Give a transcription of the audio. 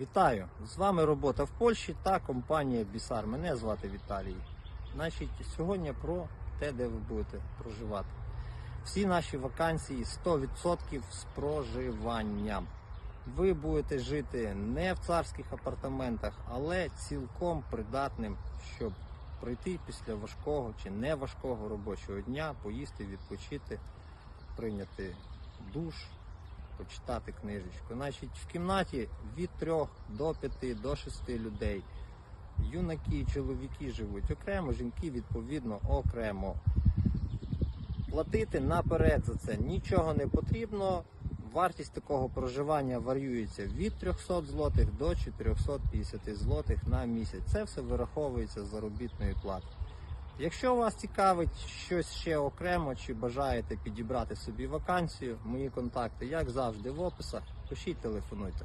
Вітаю! З вами робота в Польщі та компанія Бісар. Мене звати Віталій. Значить, сьогодні про те, де ви будете проживати. Всі наші вакансії 100% з проживанням. Ви будете жити не в царських апартаментах, але цілком придатним, щоб пройти після важкого чи не важкого робочого дня, поїсти, відпочити, прийняти душ, почитати книжечку. Значить, в кімнаті від 3 до 5 до 6 людей. Юнаки і чоловіки живуть окремо, жінки відповідно окремо. Платити наперед за це нічого не потрібно. Вартість такого проживання варіюється від 300 злотих до 450 злотих на місяць. Це все вираховується з заробітної плати. Якщо вас цікавить щось ще окремо чи бажаєте підібрати собі вакансію, мої контакти, як завжди, в описах. Пишіть, телефонуйте.